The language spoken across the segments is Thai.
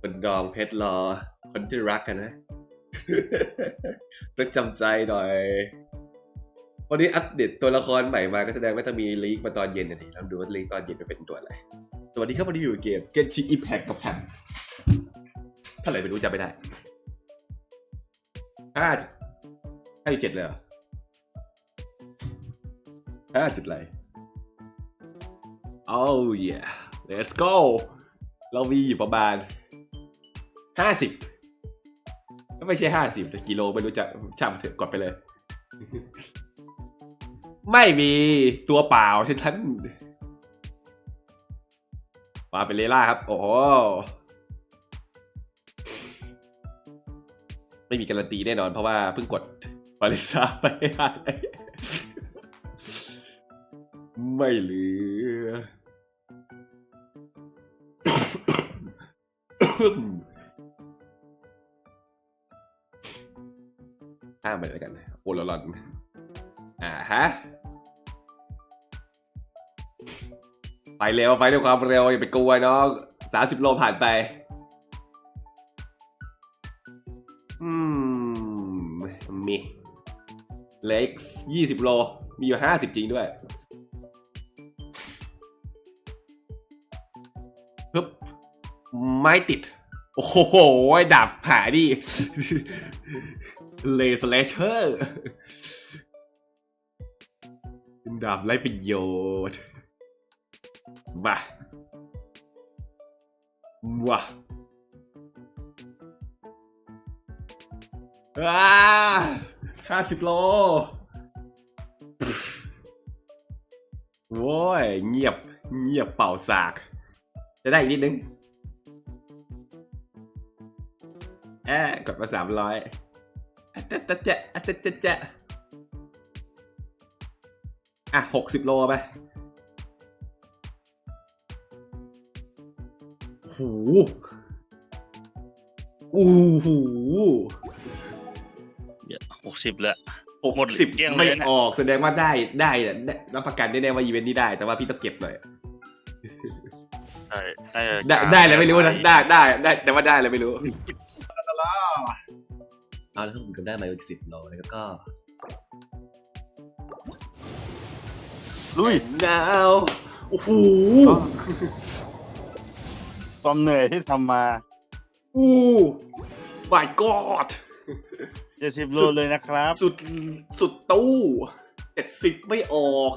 คนดองเพชรรอ คนที่รักกันนะต้องจำใจหน่อย วันนี้อัปเดตตัวละครใหม่มาก็แสดงว่าจะมีลีกมาตอนเย็นนะทีเราดูว่าลีกตอนเย็นจะเป็นตัวอะไร สวัสดีครับวันนี้อยู่เกม Genshin Impact กับแพมเท่าไหร่ไม่รู้จำไม่ได้ห้าห้าจุดเจ็ดเลยห้าจุดอะไร Oh yeah let's go เรามีอยู่ประมาณห้าสิบก็ไม่ใช่ห้าสิบแต่กิโลไม่รู้จะจำเถอะกดไปเลย ไม่มีตัวเปล่าเช่ท่านมาเป็นเลล่าครับ โอ้โหไม่มีการันตีแน่นอนเพราะว่าเพิ่งกดบาริซาไปไม่เหลือ ข้ามไปแล้วกันโอลลอนอ่าฮะ ไปเร็ว ไปด้วยความเร็ว อย่าไปกลัวน้องสามสิบโลผ่านไป อืม มีเล็กยี่สิบโล มีอยู่ห้าสิบจริงด้วย ฮึบ ไม่ติด โอ้โหดาบผาดิเลสเลเชอร์ดาบไรประโยชน์มาว้าอ้าห้าสิบโลโว้ย เงียบ เงียบเป่าสาก จะได้อีกนิดนึง อะกดมาสามร้อยอะจะจะจะอะจะจะจะอะหกสิบโลไปโอ้โหโอ้โหหกสิบเลยหกหมดสิบเกลี้ยงเลยไม่นะออกแสดงว่าได้ได้แหละได้รับประกันแน่ๆว่าอีเวนต์นี้ได้ แต่ว่าพี่ต้องเก็บหน่อย ใช่น่าจะได้ได้เลยไม่รู้นะได้ได้ได้แต่ว่าได้เลยไม่รู้ เอาแล้วถ้าผมจำได้มาอีกสิบโลแล้วก็ ลุยหนาวโอ้โหความเหนื่อยที่ทำมาโอ้ my god เจ็ดสิบโลเลยนะครับ สุดสุดตู้เจ็ดสิบไม่ออก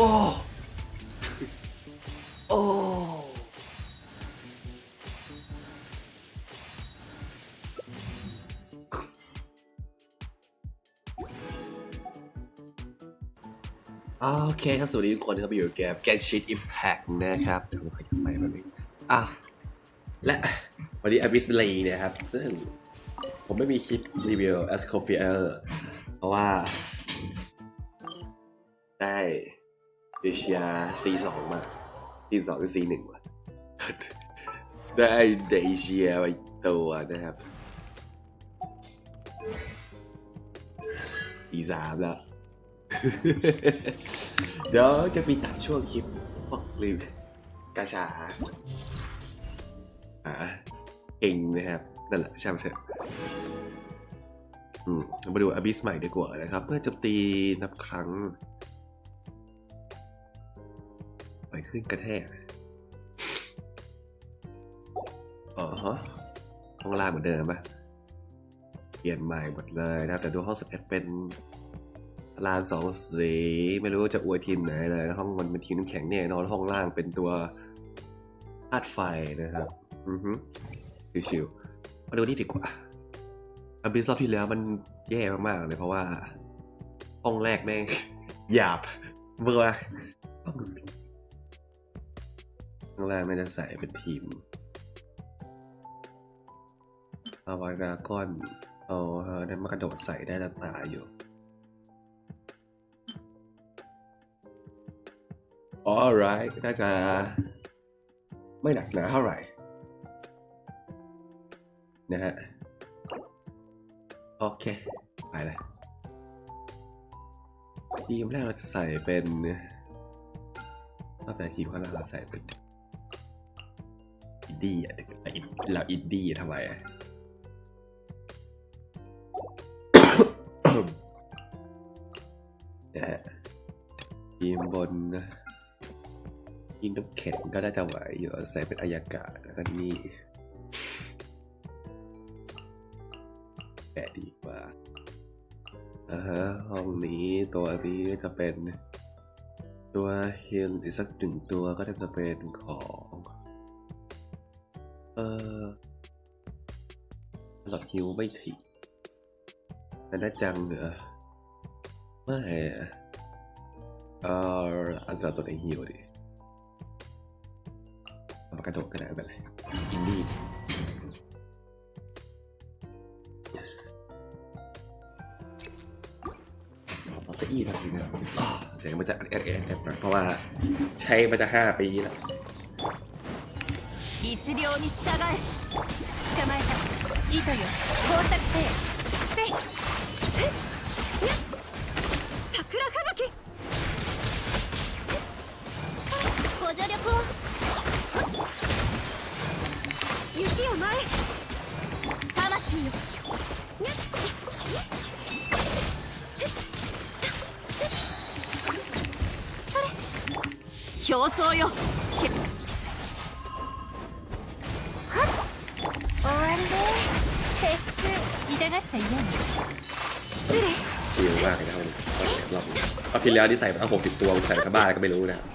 โอ้ โอ้โอเคครับสวัสดีทุกคนนะครับอยู่กับเกม Genshin Impact นะครับเดี๋ยวผมขยับไปแบบนี้อะและวันนี้ Abyss Lay เนี่ยครับ ซึ่งผมไม่มีคลิปรีวิว a s c o f i e r เพราะว่า ชีย C2 มา C2 หรือ C1 วะได้เดเชียไปตัวนะครับ C3 แล้ว เดี๋ยวจะมีตัดช่วงคลิปพวกรีวิวกาชาอ่าเองนะครับ นั่นแหละใช่างมันเถอะอืมมาดูอบิสใหม่ดีกว่านะครับ เพื่อจมตีนับครั้ง ไปขึ้นกระแทกอ๋อฮะห้องล่างเหมือนเดิมปะเปลี่ยนใหม่หมดเลยนะครับแต่ดูห้องสเปซเป็นลานสองสีไม่รู้ว่าจะอวยทีมไหนเลยห้องมันเป็นทีมน้ำแข็งเนี่ยนอนห้องล่างเป็นตัวธาตุไฟนะครับ อือฮึชิวๆมาดูนี่ดีกว่าอันบิสรอบที่แล้วมันแย่มากๆเลยเพราะว่า ห้องแรกแม่งหยาบเบื่อห้อง สีห้องแรกไม่จะใส่เป็นทีมเอาไว้ดราก้อน เอาเนั้นมากระโดดใส่ได้ตาตาอยู่ alright น่าจะไม่หนักหนาเท่าไหร่ นะฮะ โอเค ไปเลยทีมแรกเราจะใส่เป็นว่าแต่ทีมข้างหน้าเราใส่เป็น อินดี้อะเราอินดี้ทำไมอะนะฮะทีมบนนะทีมน้ำแข็งก็น่าจะไหวอยู่ใส่เป็นอายากาศแล้วก็นี่แปะดีกว่าอ่าฮะห้องนี้ตัวนี้จะเป็นตัวเฮียนอีกสักหนึ่งตัวก็จะเป็นของ ฮิวไม่ถี่แต่น่าจังเหรอไม่อะเอออันจะเอาตัวไหนฮิวดิเอามากระโดดก็ได้ไม่เป็นไรอินดี้เอาเก้าอี้ทักสินะอ้าวเสียงมันจะแอดแอดแอดเพราะว่าใช้มาจะห้าปีแล้ว 律令に従え捕まえた 糸よ光沢せせい吹雪ご助力を。雪前魂よ競争よ ที่แล้วที่ใส่มาหกสิบตัวใส่กระบ้าก็ไม่รู้นะครับ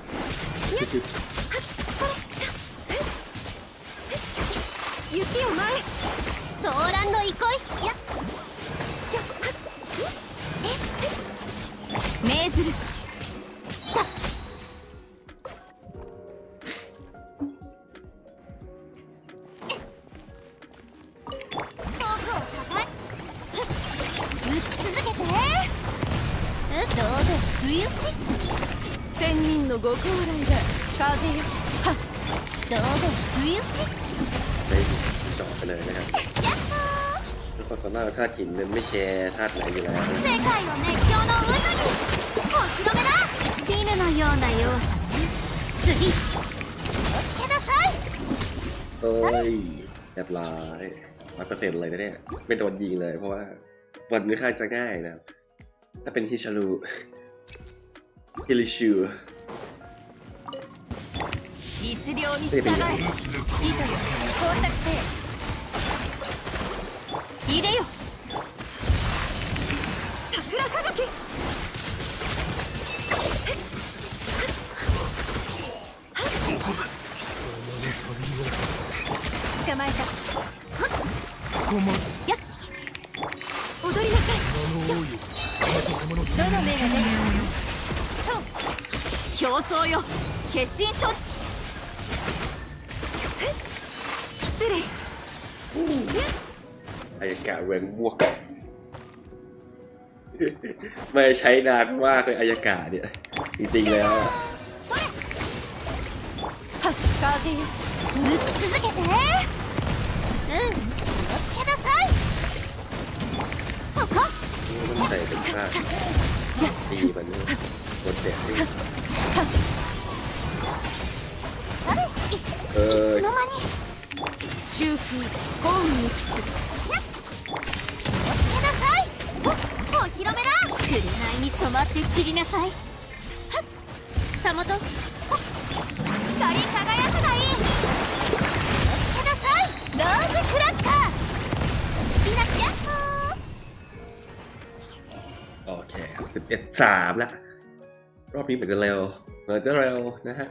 ธาตุหินมันไม่แคร์ธาตุไหนอยู่แล้ว 世界を熱狂の渦にお披露目だ絹のような要素ね次おつけなさい เอ้ยเรียบร้อยร้อยเปอร์เซ็นต์เลยนะเนี่ย ไม่โดนยิงเลยเพราะว่าวันนี้ค่อนข้างจะง่ายนะครับ ถ้าเป็นฮิชารูฮิลิชู 律令に従え糸よ工作せい入れよ桜吹雪 えやった I just got red walk. ไม่ใช้นานมากเลยอายากาศเนี่ย จริงๆแล้วอะ はっ風よ打ち続けてうん気をつけなさいそこ มันใส่เป็นผ้าตีมันโดนแดดด้วย あれいい เออ つの間に中風幸運にキス お披露目だ紅に染まって散りなさいはったもとほっ光り輝くがいい気をつけなさいローズクラッカースピナキヤッホー โอเคสิบเอ็ดสามละ รอบนี้เหมือนจะเร็วเหมือนจะเร็วนะฮะ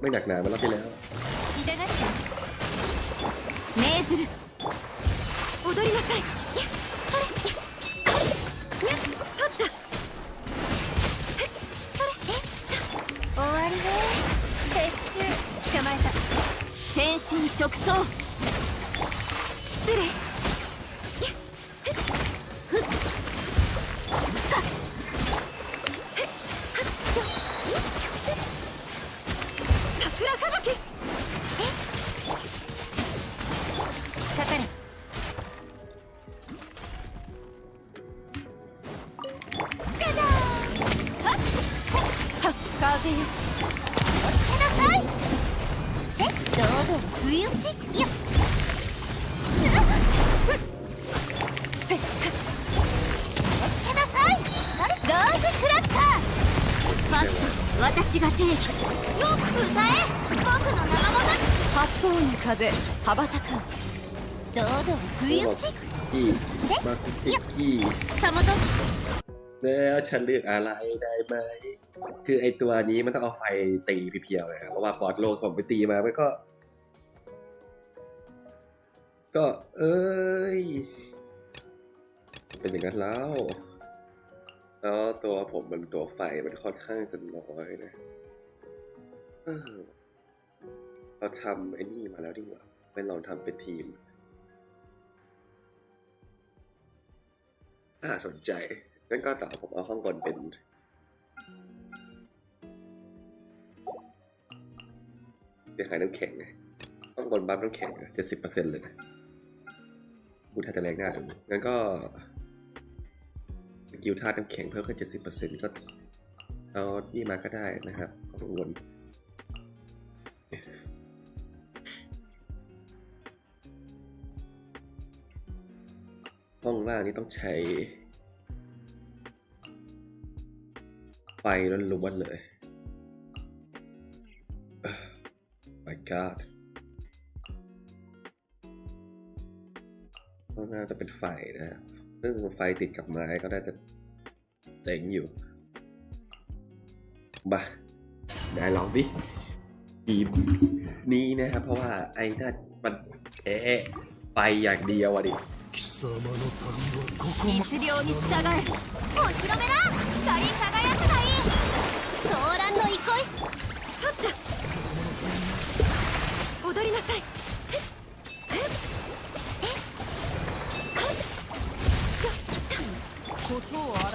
ไม่หนักหนาเหมือนรอบที่แล้ว 痛がっちゃう命ずる踊りなさい 走。私が定義するよっ歌え僕の名のもと八方に風羽ばたかう堂々不意打ち กี้มาคุกกี้ たもと แล้วฉันเลือกอะไรได้ไหม คือไอตัวนี้มันต้องเอาไฟตีเพียวๆนะครับเพราะว่าฟอร์ดโลผมไปตีมามันก็ ก็ เอ้ย เป็นอย่างนั้นแล้ว แล้วตัวผมมันตัวไฟมันค่อนข้างจะน้อยนะเออเราทำไอ้นี่มาแล้วดีกว่าไม่ลองทำเป็นทีมน่าสนใจงั้นก็ต่อผมเอาห้องบนเป็นเสียหายน้ำแข็งไงห้องบนบัฟน้ำแข็งเจ็ดสิบเปอร์เซ็นต์เลยนะบูทาจะแรงได้งั้นก็ กิลธาตุน้ำแข็งเพิ่มขึ้นเจ็ดสิบเปอร์เซ็นต์ก็เอานี่มาก็ได้นะครับข้างบนห้องล่างนี้ต้องใช้ ไฟล้วนๆเลย my god ก็น่าจะเป็นไฟนะฮะซึ่งไฟติดกับไม้ก็น่าจะเจ๋งอยู่บ้าได้ลองดิทีมนี้นะครับ เพราะว่าไอ้นั่นมันแค่ไฟอย่างเดียวอะดิ 貴様の旅はここま律令に従えお披露目だ光り輝くがいいソーランの憩い立った踊りなさい ことを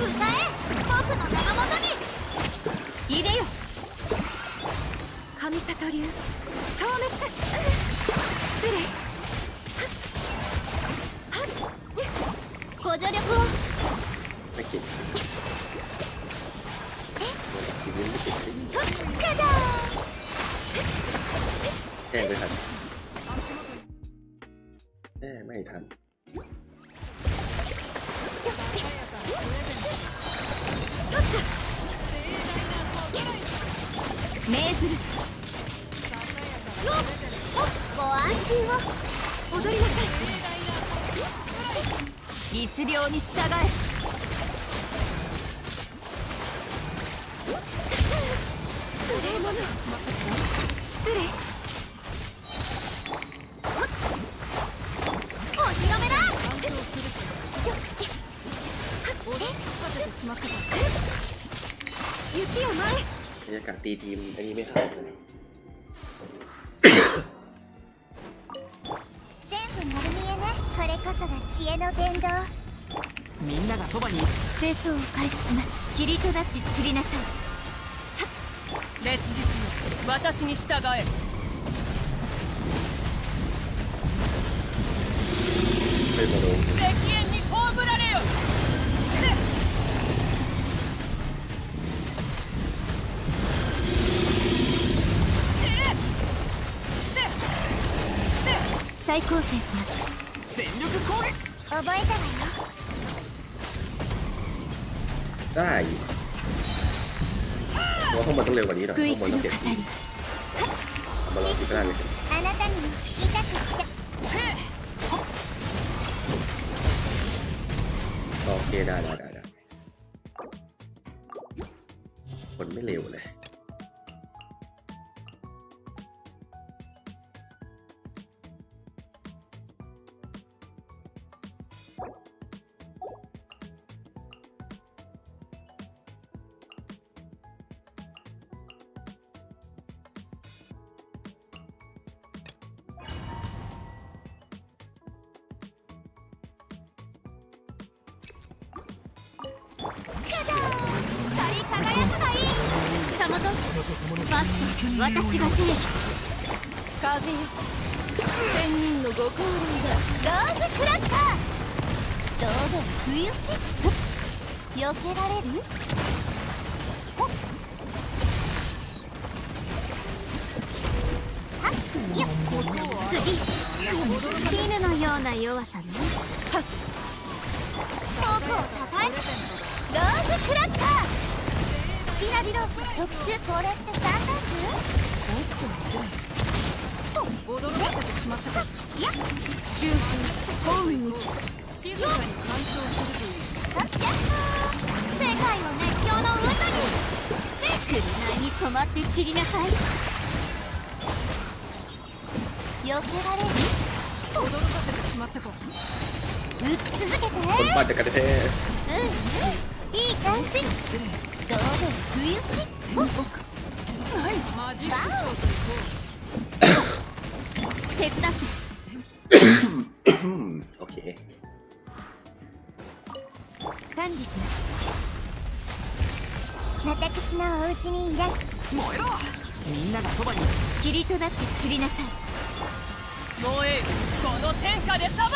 僕の名のもとにいでよ神里流消滅失礼ご助力を ไม่เก่งทีมนี้ไม่เก่งสิ ガジャ แก้ไม่ทันแก้ไม่ทัน 命ずる。よっご安心を。踊りなさい。律令に従え。礼者失礼。お披露目だ。立ててしまったか雪を前 รรยากาศตีทีมอันนี้ไม่เข้าเลย 全部丸見えねこれこそが知恵の伝道みんながそばに清掃を開始します霧となって散りなさい烈日よ私に従えไม่มาโดน 敵縁 再構成します全力攻撃覚えたわよ ได้อยู่เพราะว่าข้างบนต้องเร็วกว่านี้หน่อย クイ ข้างบน ック ต้อง の เก็บ 語り มาลองคิดก็ได้เลย あなたにも痛くしちゃ โอเคได้ได้ได้ได้คนไม่เร็วเลย 光り輝くがいいたもとファッション私が手義する風よ千人のご高齢だローズクラッカーどうぞ不意打ち避けられるよ次絹のような弱さね。はっ。僕を叩いて。ローズクラッカースピナビロース特注これって三段銃おっと驚かせてしまったいや中風本運を静か。に干渉するというさっきや世界を熱狂の渦に紅に染まって散りなさい避けられる驚かせてしまったか撃ち続けてうんうん。いい感じどうぞ不意打ちおっはいマジック手伝ってオッケー管理します私のお家にいらし燃えろみんながそばに霧となって散りなさいノエこの天下で裁く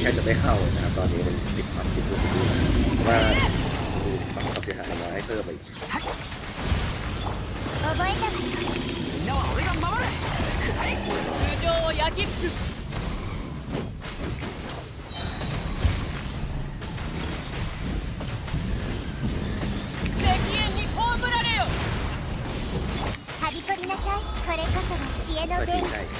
แทบจะไม่เข้าเลยนะครับตอนนี้มันติดความคิดรู้สึกเพราะว่ามีความเสียหายมาให้เพิ่มไปอีก 覚えたわよみんなは俺が守れ頭上を焼き尽くす石煙に葬られよはびこりなさいこれこそが知恵の ก็ตี 伝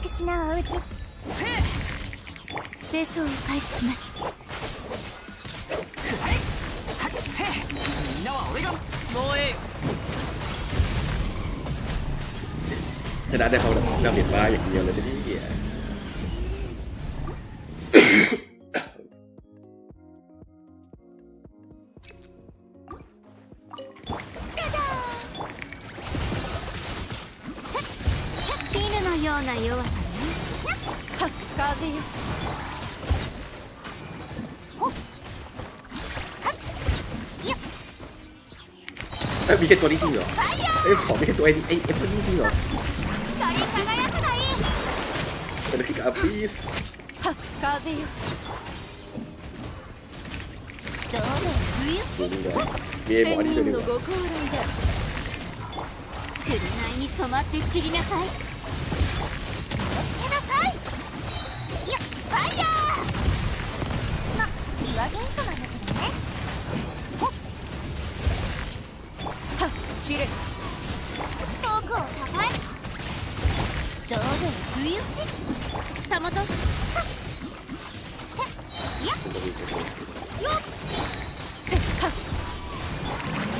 私のお家清掃を開始しますみんなは俺が燃えよ ชนะได้เขาแบบดาเมจไม้อย่างเดียวเลยที่นี่ 絹のような弱さねはっ風よほっはっよっ เอ้ยมีแค่ตัวนี้จริงเหรอเอ้ยขอมีแค่ตัวไอ้ไอ้ไอ้ตัวนี้จริงเหรอ 光り輝くがいい เป็นคือกับพีส はっ風よどうだ不意打 จริ ち งเหรอมีไอ้หมอนี่ตัวหนึงเหรอ ご降臨だ紅に染まって散りなさい ちたもとはっへいや ตัวนี้ตัวนี้ よっちょはっ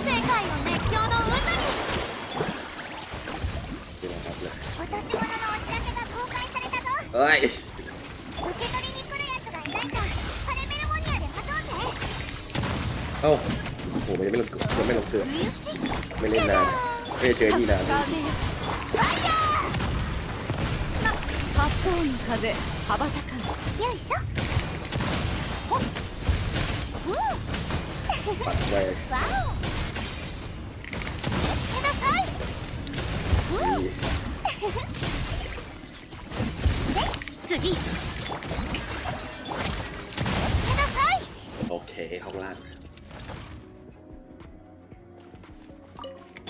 世界を熱狂の渦に นี่นะครับเลย 落とし物のお知らせが公開されたぞ เอ้ย 受け取りに来るやつがいないかパレメルモニアで待とうぜ เอ้าโอ้โหมันยังไม่ลงเกือบยังไม่ลงเกือบ 不意打ち ไม่เล่นนานไม่ได้เจอนี่นาน 風羽ばたかんーよいしょほっうん ปัดไว้ わお気をつけなさいうん นี่ で次気をつけなさい โอเคห้องล่าง 手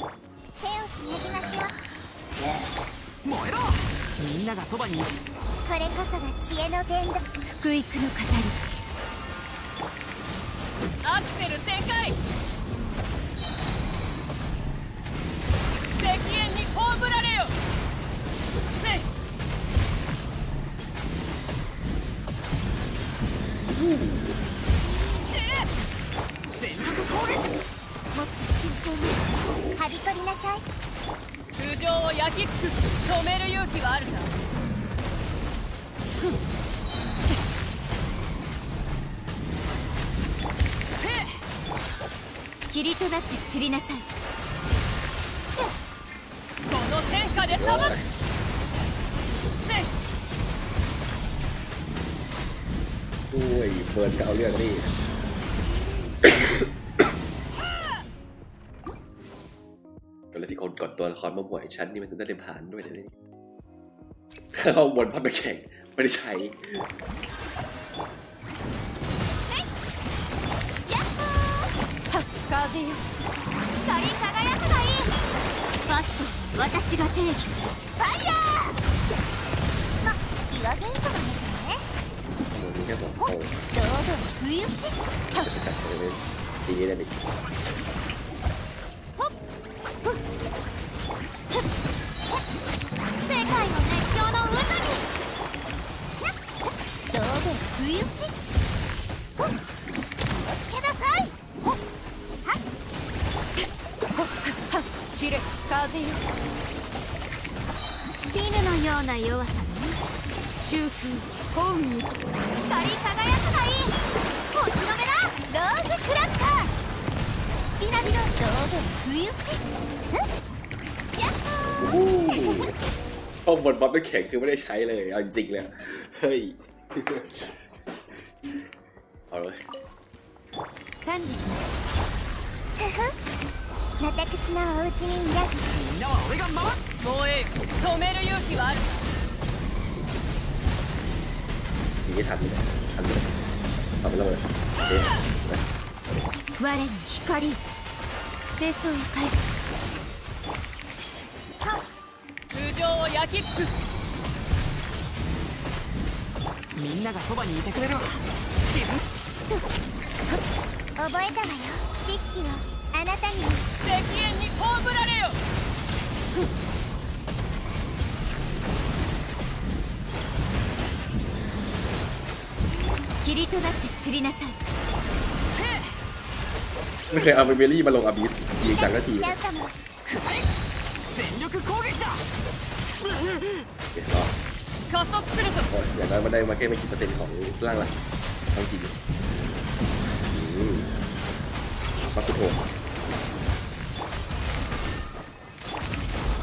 をつなぎましょう燃えろみんながそばにいる これこそが知恵の伝道福育の語りアクセル全開。霧となって散りなさいこの天下で裁くせい อุ้ยเฟิร์นก็เอาเรื่องนี่ ก็เลยที่คนกดตัวละครมาหวยชั้นนี่มันได้เต็มผ่านด้วยเดี๋ยวนี้เข้าบนพัดมาแข่งไม่ได้ใช้ 風よ光り輝くがいいファッション私が定義するファイヤー！ま、岩元素なんですねお、堂々不意打ちはっほっふっ世界の熱狂の渦に堂々不意打ち絹のような弱さね中風本意光り輝くがいいこっちの目だローズクラッカースピナビの堂々不意打ちんやっほー เข้าบนพัดมาแข่งคือไม่ได้ใช้เลยเอาจริงๆเลยเฮ้ยเอาเลย 管理しますふふ 私のお家にいらしてみんなは俺が守る防衛止める勇気はある逃げたんだよ危ない危ない危ない我に光清掃を開始苦情を焼き尽くすみんながそばにいてくれるわ。覚えたわよ。知識を。あなたにも石煙に葬られよ霧となって散りなさい ไม่เคยเอาเบเบอรี่มาลงอาบิสจริงจังก็ที しちゃうかも全力攻撃だ เดี๋ยวรอ 加速するぞ โอ้ยอย่างน้อยมันได้มาแค่ไม่กี่เปอร์เซ็นต์ของร่างหลักทั้งจริงอืมปักกุโท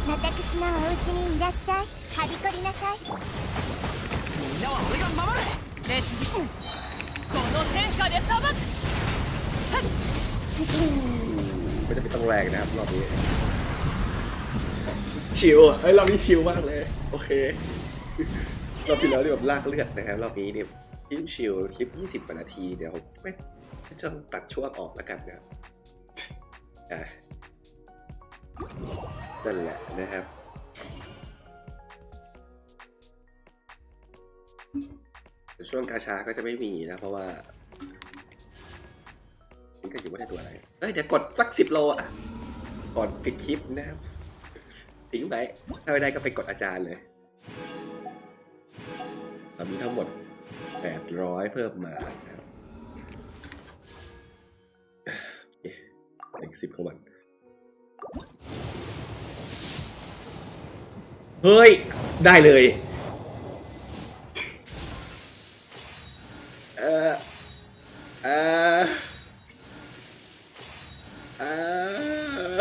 私のお家にいらっしゃいはびこりなさいみんなは俺が守る列儀この天下で裁く ไม่จะเป็นต้องแรงนะครับรอบนี้ ชิลอ่ะเอ้ยรอบนี้ชิลมากเลย โอเค รอบที่แล้วนี่แบบลากเลือดนะครับ รอบนี้เนี่ยคลิปชิลคลิป 20กว่านาที เดี๋ยวไม่ไม่ต้องตัดช่วงออกแล้วกันนะครับอ่ะ นั่นแหละนะครับ ช่วงกาชาก็จะไม่มีนะ เพราะว่านี่ก็อยู่ว่ได้ตัวอะไร เอ้ยเดี๋ยวกดสักสิบโลอะ ก่อนปิดคลิปนะครับทิ้งไปถ้าไม่ได้ก็ไปกดอาจารย์เลยตอนนี้ทั้งหมดแปดร้อยเพิ่มมา เฮ้ย ได้เลย เออเออออ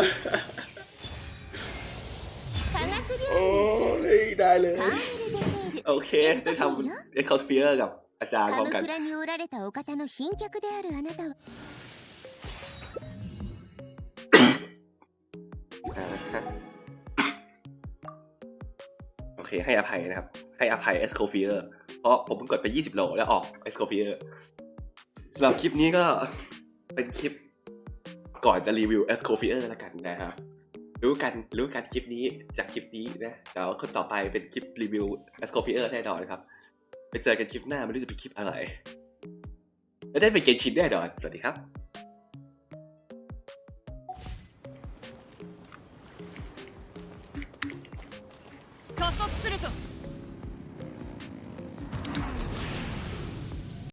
โอ้ได้เลย โอเค ได้ทำเอ็กซ์คอสเฟียร์กับอาจารย์พร้อมกัน เคให้อภัยนะครับ ให้อภัยเอสโคเฟียเพราะผมเพิ่งกดไป 20 โลแล้วออกเอสโคเฟียสำหรับคลิปนี้ก็เป็นคลิปก่อนจะรีวิวเอสโคเฟียแล้วกันนะครับรู้กันรู้กันคลิปนี้จากคลิปนี้นะเดี๋ยวคนต่อไปเป็นคลิปรีวิวเอสโคเฟียแน่นอนครับ ไปเจอกันคลิปหน้าไม่รู้จะเป็นคลิปอะไร และได้เป็นเกมชินแน่นอน สวัสดีครับ 加速すると